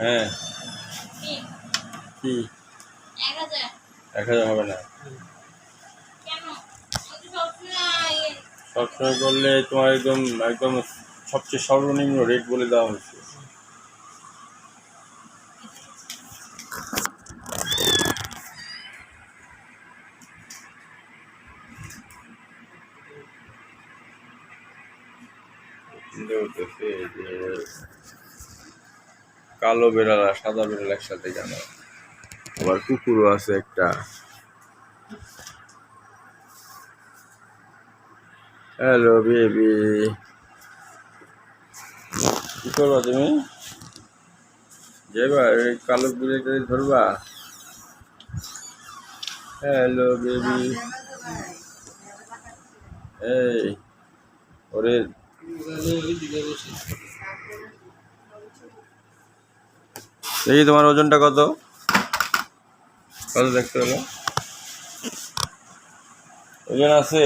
হ্যাঁ। কি? এক হাজার। হবে না। কেন? আমি তো সবসময় করলে তোমার একদম একদম সবচেয়ে সর্বনিম্ন রেট বলে দেওয়া হয়েছে। চিন্তা করতেছে যে কালো বেড়াল আর সাদা বেড়াল একসাথে কেন আবার কুকুরও আছে একটা। হ্যালো বেবি কি করবা তুমি? যাইবা, এই কালো বিড়ালটা ধরবা? হ্যালো বেবি এই, ওরে। দেখি তোমার ওজনটা কত? কত দেখতে হলো ওজন আছে